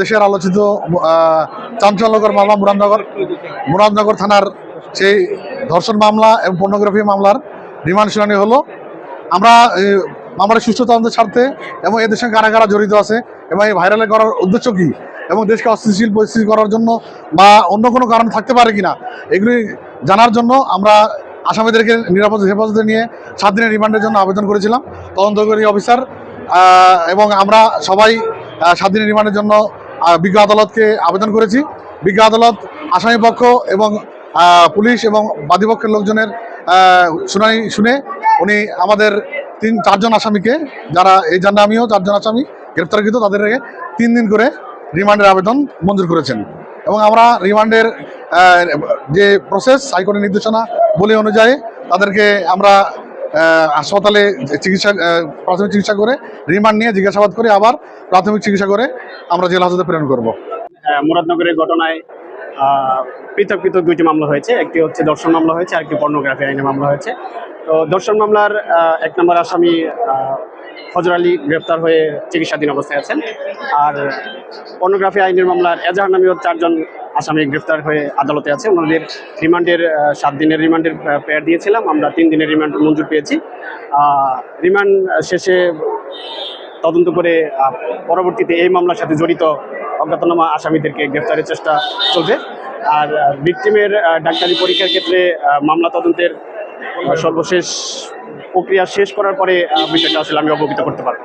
দেশের আলোচিত চাঞ্চল্যকর মামলা মুরাদনগর মুরাদনগর থানার সেই ধর্ষণ মামলা এবং পর্নোগ্রাফি মামলার রিমান্ড শুনানি হলো। আমরা মামলার সুষ্ঠু তদন্তের স্বার্থে এবং এদের সঙ্গে কারা কারা জড়িত আছে এবং এই ভাইরালে করার উদ্দেশ্য কী এবং দেশকে অস্থিতিশীল পরিস্থিতি করার জন্য বা অন্য কোনো কারণ থাকতে পারে কিনা, এগুলি জানার জন্য আমরা আসামিদেরকে নিরাপদ হেফাজতে নিয়ে সাত দিনের রিমান্ডের জন্য আবেদন করেছিলাম। তদন্তকারী অফিসার এবং আমরা সবাই সাত দিনের রিমান্ডের জন্য বিজ্ঞ আদালতকে আবেদন করেছি। বিজ্ঞ আদালত আসামি পক্ষ এবং পুলিশ এবং বাদীপক্ষের লোকজনের শুনানি শুনে উনি আমাদের তিন চারজন আসামিকে যারা এই জান্না আমিও চারজন আসামি গ্রেপ্তারকৃত তাদের তিন দিন করে রিমান্ডের আবেদন মঞ্জুর করেছেন। এবং আমরা রিমান্ডের যে প্রসেস হাইকোর্টের নির্দেশনা বলে অনুযায়ী তাদেরকে আমরা হাসপাতালে চিকিৎসা প্রাথমিক চিকিৎসা করে রিমান্ড নিয়ে জিজ্ঞাসাবাদ করে আবার প্রাথমিক চিকিৎসা করে আমরা জেল হাজতে প্রেরণ করব। আহ, মুরাদনগরের ঘটনায় পৃথক পৃথক দুইটি মামলা হয়েছে। একটি হচ্ছে দর্শন মামলা হয়েছে আর একটি পর্নোগ্রাফি আইনে মামলা হয়েছে। তো দর্শন মামলার এক নম্বর আসামি ফজর আলী গ্রেপ্তার হয়ে চিকিৎসাধীন অবস্থায় আছেন। আর পর্নোগ্রাফি আইনের মামলার এজাহার নামীয় চারজন আসামি গ্রেপ্তার হয়ে আদালতে আছে। ওনাদের রিমান্ডের সাত দিনের রিমান্ডের পেয়ার দিয়েছিলাম। আমরা তিন দিনের রিমান্ড মঞ্জুর পেয়েছি। রিমান্ড শেষে তদন্ত করে পরবর্তীতে এই মামলার সাথে জড়িত অজ্ঞাতনামা আসামিদেরকে গ্রেফতারের চেষ্টা চলবে আর ভিকটিমের ডাক্তারি পরীক্ষার ক্ষেত্রে মামলা তদন্তের সর্বশেষ প্রক্রিয়া শেষ করার পরে বিষয়টা আসলে আমি অবগত করতে পারব।